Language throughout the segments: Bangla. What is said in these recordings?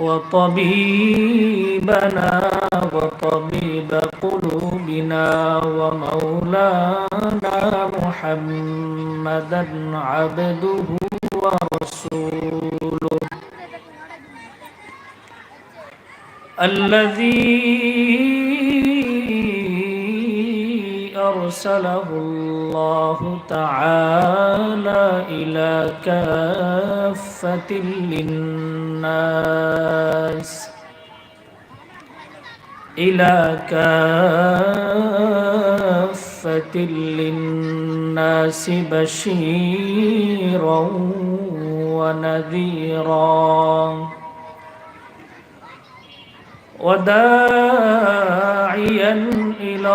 وطبيبنا وطبيب قلوبنا ومولانا محمدا عبده ورسوله. الذي أرسله الله تعالى إلى كافة للناس. إلى كافة للناس بشيرا ونذيرا. وداعيا إلى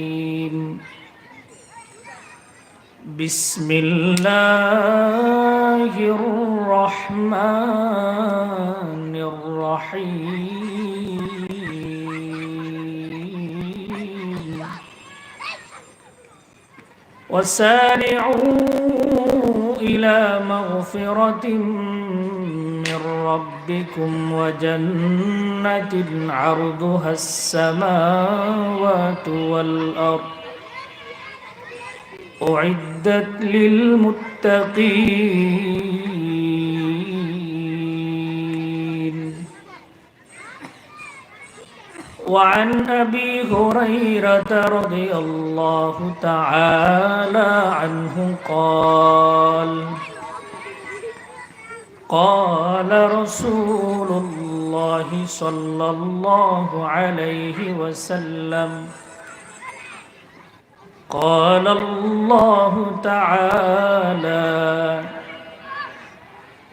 بسم الله الرحمن الرحيم. وسارعوا إلى مغفرة من ربكم وجنة عرضها السماوات والأرض. أعدت للمتقين. وعن أبي هريرة رضي الله تعالى عنه قال قال رسول الله صلى الله عليه وسلم قال الله تعالى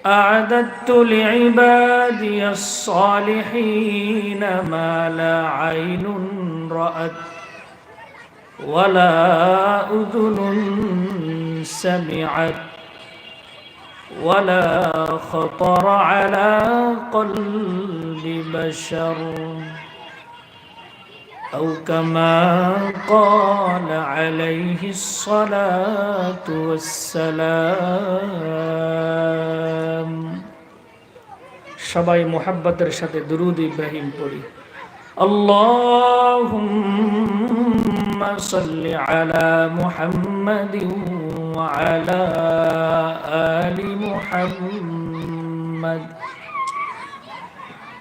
أعددت لعبادي الصالحين ما لا عين رأت ولا أذن سمعت ولا خطر على قلب بشر. أو كما قال عليه الصلاة والسلام সবাই মোহাব্বতের সাথে দুরুদ ইব্রাহিম পড়ি اللهم صل على محمد وعلى آل محمد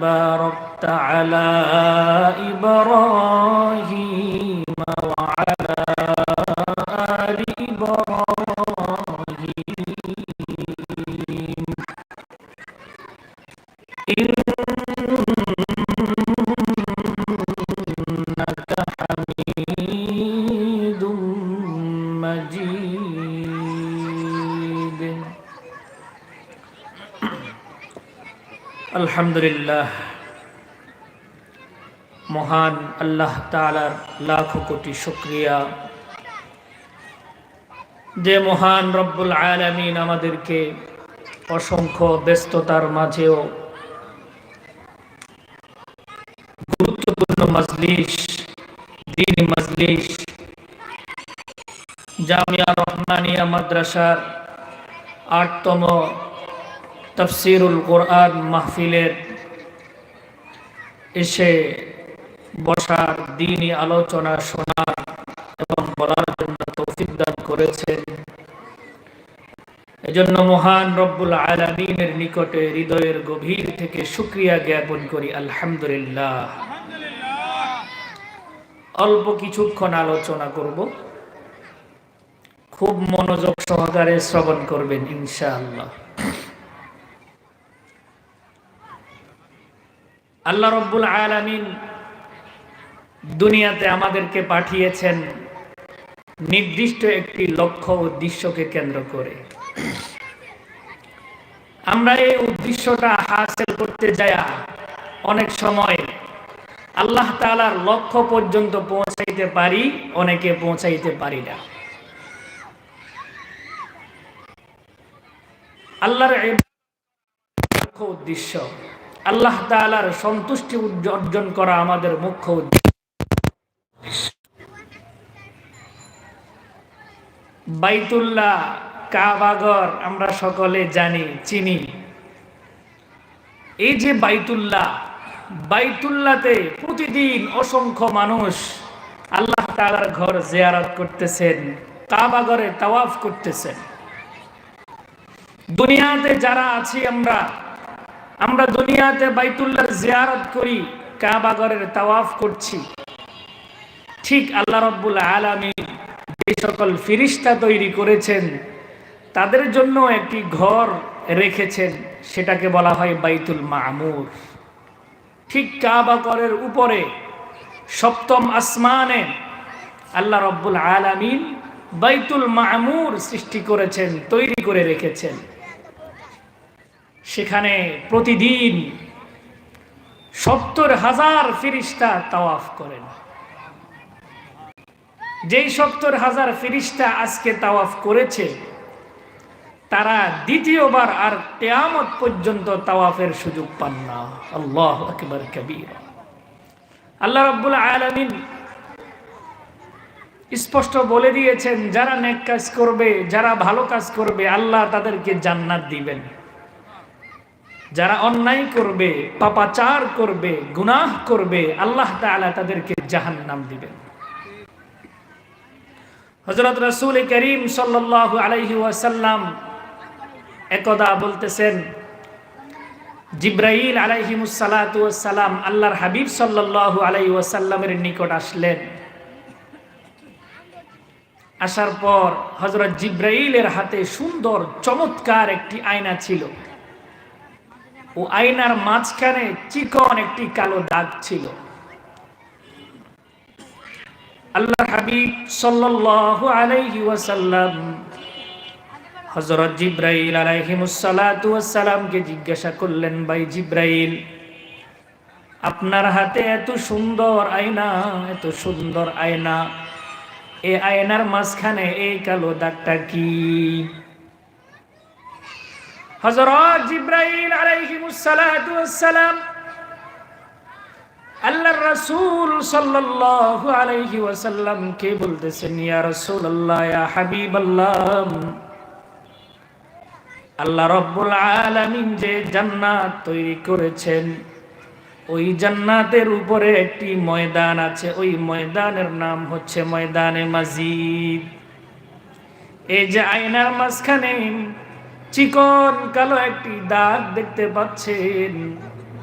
باركت على إبراهيم وعلى آل إبراهيم. আলহামদুলিল্লাহ। মহান আল্লাহ তালার লাখ কোটি শুক্রিয়া। যে মহান রব্বুল আলমিন আমাদেরকে অসংখ্য ব্যস্ততার মাঝেও গুরুত্বপূর্ণ মজলিস, দিন মজলিস, জামিয়া রহমানিয়া মাদ্রাসার আটতম তফসিরুল কোরআন মাহফিলের এসে বসার দিনই আলোচনা শোনার এবং বলার জন্য তৌফিক দান করেছেন। এজন্য মহান রব্বুল আলমিনের নিকটে হৃদয়ের গভীর থেকে সুক্রিয়া জ্ঞাপন করি, আলহামদুলিল্লাহ। অল্প কিছুক্ষণ আলোচনা করব। খুব মনোযোগ সহকারে শ্রবণ করবেন, ইনশাআল্লাহ। আল্লাহ রব্বুল আলামিন দুনিয়াতে আমাদেরকে পাঠিয়েছেন নির্দিষ্ট একটি লক্ষ্য উদ্দেশ্যকে কেন্দ্র করে। আমরা এই উদ্দেশ্যটা হাসিল করতে যায়া অনেক সময় আল্লাহ তালার লক্ষ্য পর্যন্ত পৌঁছাইতে পারি, অনেকে পৌঁছাইতে পারি না। আল্লাহর লক্ষ্য উদ্দেশ্য আল্লাহ তালার সন্তুষ্টি অর্জন করা আমাদের মুখ্য বাইতুল্লাহ, কাবাগর আমরা সকলে জানি, চিনি। এই যে বাইতুল্লাহ, বাইতুল্লাতে প্রতিদিন অসংখ্য মানুষ আল্লাহ তালার ঘর জেয়ারত করতেছেন, কাবাগরে তাওয়াফ করতেছেন। দুনিয়াতে যারা আছি আমরা আমরা দুনিয়াতে বাইতুল্লাহর জিয়ারত করি কাবাগরের তাওয়াফ করছি। ঠিক আল্লাহ রব্বুল আলমী যে সকল ফিরিস্তা তৈরি করেছেন, তাদের জন্য একটি ঘর রেখেছেন, সেটাকে বলা হয় বাইতুল মামুর। ঠিক কাবাগরের উপরে সপ্তম আসমানে আল্লাহ রব্বুল আলমিন বাইতুল মামুর সৃষ্টি করেছেন, তৈরি করে রেখেছেন। সেখানে প্রতিদিন সত্তর হাজার ফিরিস্তা তাওয়াফ করেন। যেই সত্তর হাজার ফিরিস্তা আজকে তাওয়াফ করেছে, তারা দ্বিতীয়বার আর তেয়ামত পর্যন্ত তাওয়াফের সুযোগ পান না। আল্লাহ আকবর কবির। আল্লাহ রব্বুল আলমিন স্পষ্ট বলে দিয়েছেন, যারা নেক কাজ করবে, যারা ভালো কাজ করবে, আল্লাহ তাদেরকে জান্নাত দিবেন। যারা অন্যায় করবে, পাপাচার করবে, গুনাহ করবে, আল্লাহ তাআলা তাদেরকে জাহান্নাম দিবেন। হজরত রসুল করিম সাল্লাহ আলাইহি ওয়াসাল্লাম একদা বলতেছেন, জিব্রাইল আলাইহিমুসালাম আল্লাহর হাবিব সাল্লাহ আলাই ওয়াসাল্লামের নিকট আসলেন। আসার পর হজরত জিব্রাইলের হাতে সুন্দর, চমৎকার একটি আয়না ছিল। ও আয়নার মাঝখানে চিকন একটি কালো দাগ ছিল। আল্লাহ হাবিব সাল্লাল্লাহু আলাইহি ওয়াসাল্লাম হযরত জিব্রাইল আলাইহিমুসসালাতু ওয়াসসালামকে জিজ্ঞাসা করলেন, ভাই জিব্রাইল, আপনার হাতে এত সুন্দর আয়না, এত সুন্দর আয়না এই আয়নার মাঝখানে এই কালো দাগটা কি? হযরত জিব্রাইল আলাইহিমুসসালাতু ওয়াসসালাম, আল্লাহর রাসূল সাল্লাল্লাহু আলাইহি ওয়াসাল্লাম কে বলতেছেন, ইয়া রাসূলুল্লাহ, ইয়া হাবিবাল্লাহ। আল্লাহ রাব্বুল আলামিন যে জান্নাত তৈরি করেছেন, ওই জান্নাতের উপরে একটি ময়দান আছে। ওই ময়দানের নাম হচ্ছে ময়দানে মাজিদ। এই যে আয়নার মাঝখানে চিকন কালো একটি দাগ দেখতে পাচ্ছেন।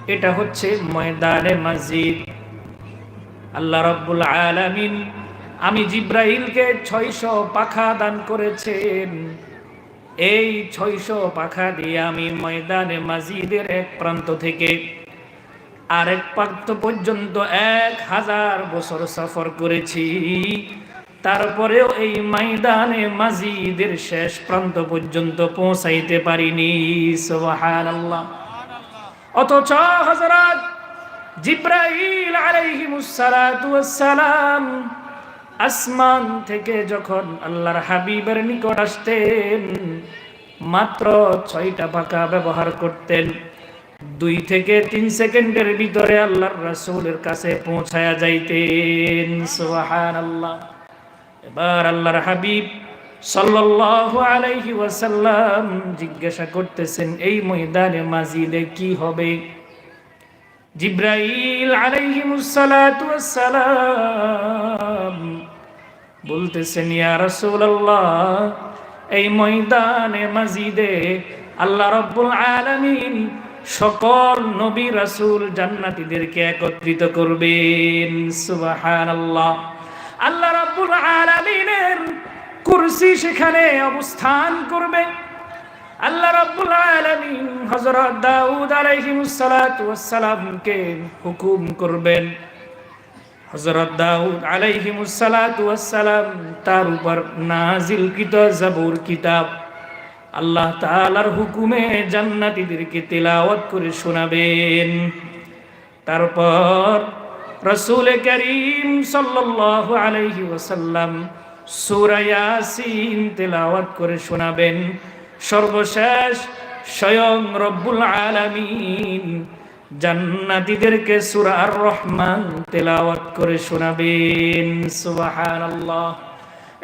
এটা হচ্ছে ময়দানে মসজিদ। আল্লাহ রব্বুল আলামিন, আমি জিব্রাহিলকে ছয়শো পাখা দান করেছেন। এই ছয়শো পাখা দিয়ে আমি ময়দানে মসজিদের এক প্রান্ত থেকে আরেক প্রান্ত পর্যন্ত এক হাজার বছর সফর করেছি। তারপরেও এই ময়দানে মসজিদের শেষ প্রান্ত পর্যন্ত পৌঁছাইতে পারিনি আল্লাহ অথচ হজরত জিব্রাইল আলাইহিমুসালাম আসমান থেকে যখন আল্লাহর হাবিবের নিকট আসতেন, মাত্র ছয়টা পাকা ব্যবহার করতেন। দুই থেকে তিন সেকেন্ডের ভিতরে আল্লাহর রাসূলের কাছে পৌঁছায়া যাইতেন, সুবহানাল্লাহ। এবার আল্লাহর হাবিব সাল্লাল্লাহু আলাইহি ওয়াসাল্লাম জিজ্ঞাসা করতেছেন, এই ময়দানে মাজিদে কি হবে? জিব্রাইল আলাইহিমুসসালাতু ওয়াসসালাম বলতেছেন, ইয়া এই ময়দানে মাজিদে আল্লাহ রাব্বুল আলামিন সকল নবী রাসূল জান্নাতীদেরকে একত্রিত করবেন। সুবহানাল্লাহ। আল্লাহ রাব্বুল আলামিনের কুরসি সেখানে অবস্থান করবে। আল্লাহ রাব্বুল আলামিন হযরত দাউদ আলাইহিস সালাতু ওয়াস সালামকে হুকুম করবেন। হযরত দাউদ আলাইহিস সালাতু ওয়াস সালাম তার উপর নাজিলকৃত জাবুর কিতাব আল্লাহ তাআলার হুকুমে জান্নাতীদেরকে তেলাওয়াত করে শোনাবেন। তারপর রসুল করিম সাল্লাল্লাহু আলাইহি ওয়াসাল্লাম সূরা তেলাওয়াত করে শোনাবেন, সর্বশেষ স্বয়ং রব্বুল আলামিন জান্নাতীদেরকে সূরা আর রহমান তেলাওয়াত করে শোনাবেন, সুবহানাল্লাহ।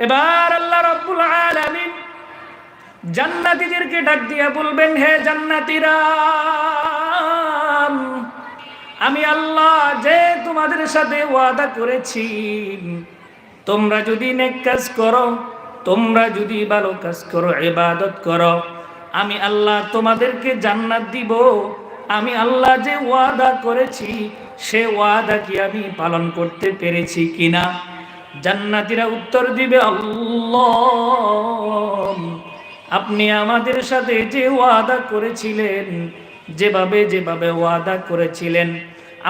এবার আল্লাহ রব্বুল আলামিন জান্নাতীদেরকে ডাক দিয়া বলবেন, হে জান্নাতীরা! আমি আল্লাহ যে তোমাদের সাথে ওয়াদা করেছি। তোমরা যদি নেক কাজ করো, তোমরা যদি ভালো কাজ করো, ইবাদত করো, আমি আল্লাহ তোমাদেরকে জান্নাত দিব। আমি আল্লাহ যে ওয়াদা করেছি, সে ওয়াদা কি আমি পালন করতে পেরেছি কিনা? জান্নাতিরা উত্তর দিবে, আল্লাহ। আপনি আমাদের সাথে যে ওয়াদা করেছিলেন যেভাবে যেভাবে ওয়াদা করেছিলেন,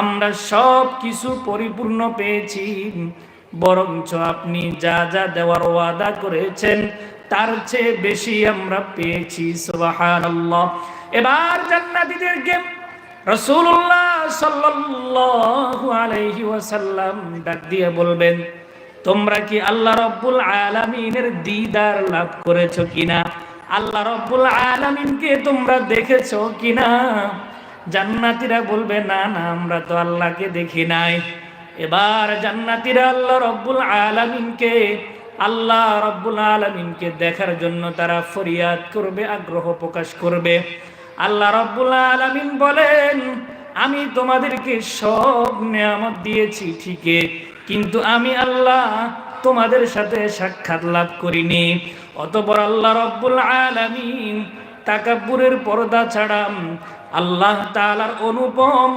আমরা সব কিছু পরিপূর্ণ পেয়েছি। বরঞ্চ আপনি যা যা দেওয়ার ওয়াদা করেছেন, তার চেয়ে বেশি আমরা পেয়েছি। সুবহানাল্লাহ। এবার জান্নাতীদেরকে রাসূলুল্লাহ সাল্লাল্লাহু আলাইহি ওয়াসাল্লাম ডাক দিয়ে বলবেন, তোমরা কি আল্লাহ রব্বুল আলামিনের দিদার লাভ করেছ কিনা? আল্লাহ রব্বুল আলামিনকে তোমরা দেখেছ কিনা? জান্নাতীরা বলবে, না না, আমরা তো আল্লাহকে দেখি নাই। এবার জান্নাতীরা আল্লাহ রব্বুল আলামিনকে, আল্লাহ রব্বুল আলামিনকে দেখার জন্য তারা ফরিয়াদ করবে, আগ্রহ প্রকাশ করবে। আল্লাহ রব্বুল আলামিন বলেন, আমি তোমাদেরকে সব নিয়ামত দিয়েছি ঠিকই, কিন্তু আমি আল্লাহ তোমাদের সাথে সাক্ষাৎ লাভ করিনি। অতপর আল্লাহ রব্বুল আলামিন তাকাব্বুরের পর্দা ছাড়াম আল্লাহ তালার অনুপম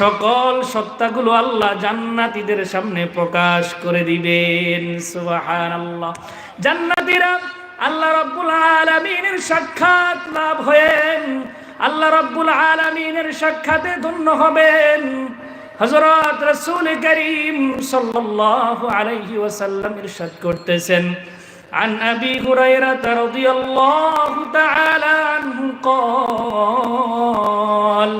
সকল সত্তাগুলো আল্লাহ জান্নাতীদের সামনে প্রকাশ করে দিবেন। সুবহানাল্লাহ। জান্নাতীরা আল্লাহ রাব্বুল আলামিনের সাক্ষাৎ লাভ হয়েন। আল্লাহ রাব্বুল আলামিনের সাক্ষাতে ধন্য হবেন। হযরত রাসূল করিম সাল্লাল্লাহু আলাইহি ওয়াসাল্লাম ইরশাদ করতেছেন عن أبي هريرة رضي الله تعالى عنه قال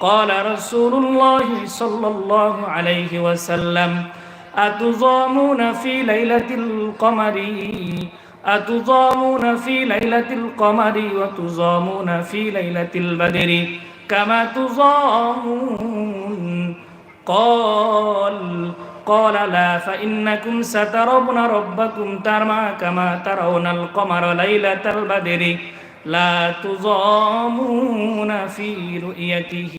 قال رسول الله صلى الله عليه وسلم أتضامون في ليلة القمر أتضامون في ليلة القمر وتضامون في ليلة البدر كما تضامون قال قال لا فإنكم سترون ربكم ترما كما ترون القمر ليلة البدر. لا تضامون في رؤيته.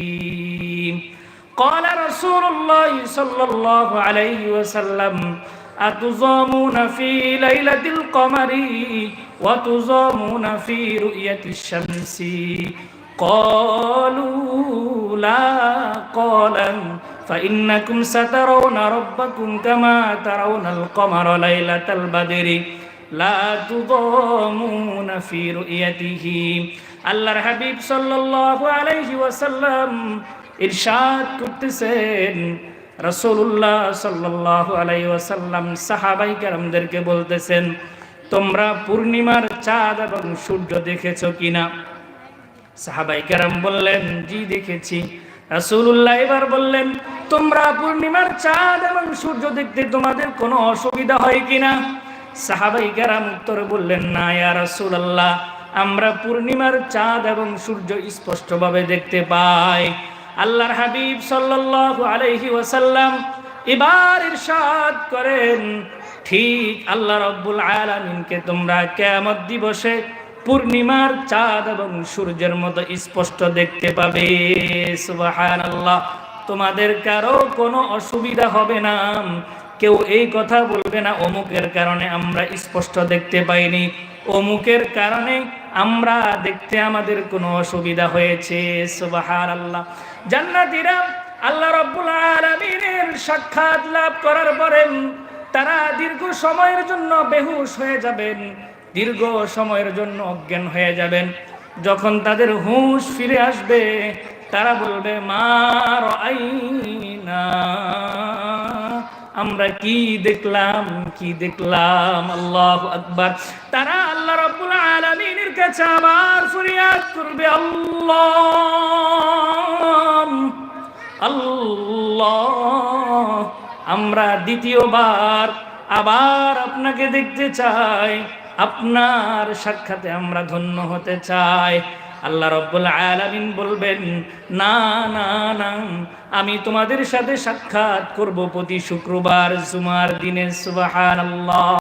قال رسول الله صلى الله عليه وسلم أتضامون في ليلة القمر وتضامون في رؤية الشمس؟ قالوا لا قال فإنكم سترون ربكم كما ترون القمر ليلة البدر لا تضامون في رؤيته আল্লাহর হাবিব সাল্লাল্লাহু আলাইহি ওয়াসাল্লাম ইরশাদ করতেছেন রাসূলুল্লাহ সাল্লাল্লাহু আলাইহি ওয়াসাল্লাম সাহাবাই কেরামদেরকে বলতেছেন তোমরা পূর্ণিমার চাঁদ এবং সূর্য দেখেছো কিনা সাহাবাই কেরাম বললেন, জি দেখেছি। রাসূলুল্লাহ এবার বললেন, তোমরা পূর্ণিমার চাঁদ এবং সূর্য দেখতে তোমাদের কোনো অসুবিধা হয় কিনা সাহাবাই কেরাম উত্তরে বললেন, না ইয়া রাসূলুল্লাহ, আমরা পূর্ণিমার চাঁদ এবং সূর্য স্পষ্টভাবে দেখতে পাই। আল্লাহর হাবিব সাল্লাল্লাহু আলাইহি ওয়াসাল্লাম এবার ইরশাদ করেন, ঠিক আল্লাহ রব্বুল আলামিনকে তোমরা কিয়ামত দিবসে পূর্ণিমার চাঁদ এবং সূর্যের মতো স্পষ্ট দেখতে পাবে। তোমাদের কারও কোনো অসুবিধা হবে না। কেউ এই কথা বলবে না, অমুকের কারণে আমরা স্পষ্ট দেখতে পাইনি। অমুকের কারণে আমরা দেখতে আমাদের কোনো অসুবিধা হয়েছে। সুবহানাল্লাহ। জান্নাতীরা আল্লাহ রব্বুল আলামিনের সাক্ষাৎ লাভ করার পরে তারা দীর্ঘ সময়ের জন্য বেহুশ হয়ে যাবেন। দীর্ঘ সময়ের জন্য অজ্ঞান হয়ে যাবেন। যখন তাদের হুঁশ ফিরে আসবে, তারা বলবে মার আইনা আমরা কি দেখলাম কি দেখলাম? আল্লাহ আকবার। তারা আল্লাহ রাব্বুল আলামিনের কাছে আবার ফরিয়াদ করবে, আল্লাহ আল্লাহ, আমরা দ্বিতীয়বার আবার আপনাকে দেখতে চাই। আপনার সাক্ষাতে আমরা ধন্য হতে চাই। আল্লাহ রব্বুল আলামিন বলবেন, না না না, আমি তোমাদের সাথে সাক্ষাৎ করব প্রতি শুক্রবার জুমার দিনে, সুবহানাল্লাহ।